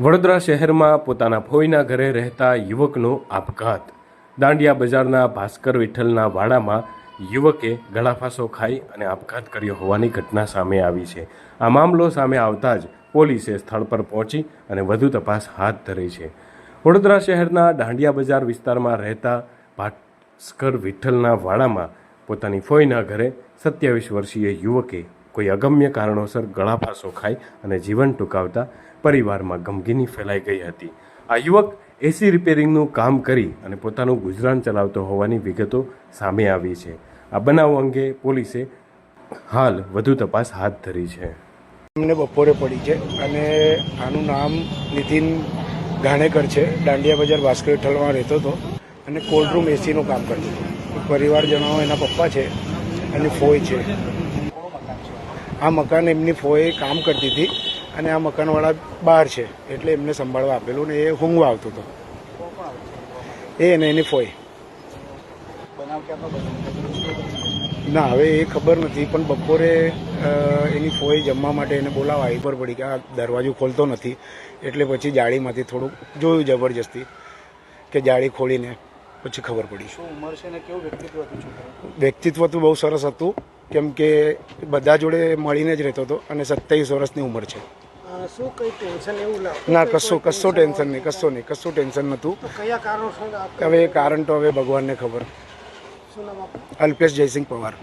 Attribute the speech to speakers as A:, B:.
A: વડોદરા શહેરમાં પોતાના ફોઈના ઘરે રહેતા યુવકનો આપઘાત. દાંડિયા બજારના ભાસ્કર વિઠ્ઠલના વાડામાં યુવકે ગળાફાંસો ખાઈ અને આપઘાત કર્યો હોવાની ઘટના સામે આવી છે. આ મામલો સામે આવતા જ પોલીસે સ્થળ પર પહોંચી અને વધુ તપાસ હાથ ધરી છે. વડોદરા શહેરના દાંડિયા બજાર વિસ્તારમાં રહેતા ભાસ્કર વિઠ્ઠલના વાડામાં પોતાની ફોઈના ઘરે સત્યાવીસ વર્ષીય યુવકે કોઈ અગમ્ય કારણોસર ગળાફાંસો ખાઈ અને જીવન ટૂંકાવતા પરિવારમાં ગમગીની ફેલાઈ ગઈ હતી. આ યુવક એસી રિપેરિંગનું કામ કરી અને પોતાનું ગુજરાન ચલાવતો હોવાની વિગતો સામે આવી છે. આ બનાવ અંગે પોલીસે હાલ વધુ તપાસ હાથ ધરી છે.
B: અમને બપોરે પડી છે અને આનું નામ નીતિન ગાણેકર છે. દાંડિયા બજાર ભાસ્કર વિઠ્ઠલમાં રહેતો હતો અને કોલ્ડ રૂમ એસીનું કામ કરતો હતો. પરિવારજનો એના પપ્પા છે અને ફોય છે. આ મકાન એમની ફોએ કામ કરતી હતી અને આ મકાનવાળા બહાર છે એટલે એમને સંભાળવા આપેલું ને એ હુંગવા આવતો હતો. એ અને એની ફોઈ ના હવે એ ખબર નથી પણ બપોરે એની ફોઈ જમવા માટે એને બોલાવા આવી. પર પડી કે આ દરવાજો ખોલતો નથી એટલે પછી જાળીમાંથી થોડુંક જોયું જબરજસ્તી કે જાળી ખોલીને પછી ખબર પડી.
C: શું ઉંમર છે ને કેવું વ્યક્તિત્વ હતું
B: વ્યક્તિત્વ તો બહુ સરસ હતું. કેમ કે બધા જોડે મળીને જ રહેતો હતો અને સત્યાવીસ વર્ષની ઉંમર છે. ના કશું કશું ટેન્શન નહીં કશું નહીં કશું ટેન્શન નહોતું. હવે કારણ તો હવે ભગવાનને ખબર? અલ્પેશ જયસિંહ પવાર.